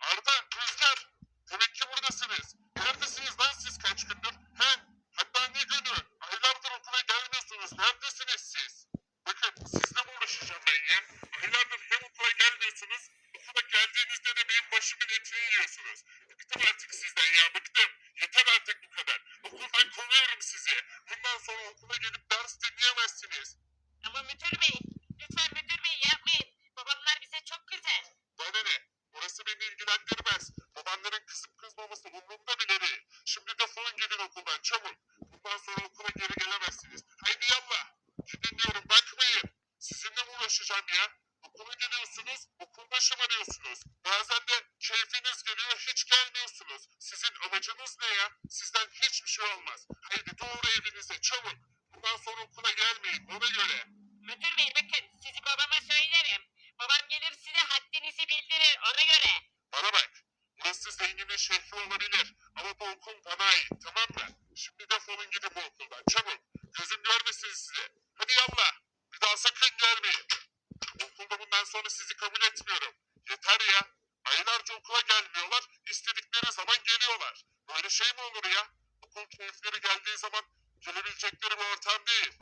Arda, Tuzgar, demek ki buradasınız. Neredesiniz lan siz kaç gündür? He? Hatta ne günü? Aylardır okula gelmiyorsunuz. Neredesiniz siz? Bakın sizle mi uğraşacağım ben ya? Aylardır hem okula gelmiyorsunuz, okula geldiğinizde de benim başımın etini yiyorsunuz. Bıktım artık sizden ya, bıktım. Yeter artık bu kadar. Okuldan kovuyorum sizi. Bundan sonra okula gelip ders dinleyemezsiniz. Ama müdür bey, ailelerine ilgilendirmez. Babanların kızıp kızmaması umurumda bile değil. Şimdi defolun gidin okuldan çabuk. Bundan sonra okula geri gelemezsiniz. Haydi yalla. Gidin diyorum bakmayın. Sizinle mi uğraşacağım ya? Okula geliyorsunuz, okul başı diyorsunuz? Bazen de keyfiniz geliyor, hiç gelmiyorsunuz. Sizin amacınız ne ya? Sizden hiçbir şey olmaz. Haydi doğru evinize, çabuk. Bundan sonra okula gelmeyin, ona göre. Müdür bey bakın, sizi babama söyleyeyim. Zenginin şehri olabilir. Ama bu okul bana ait tamam mı? Şimdi defolun gidin bu okuldan çabuk. Gözüm görmesin sizi. Hadi yallah. Bir daha sakın gelmeyin. Bu okulda bundan sonra sizi kabul etmiyorum. Yeter ya. Aylarca okula gelmiyorlar. istedikleri zaman geliyorlar. Böyle şey mi olur ya? Okul keyifleri geldiği zaman gelebilecekleri bir ortam değil.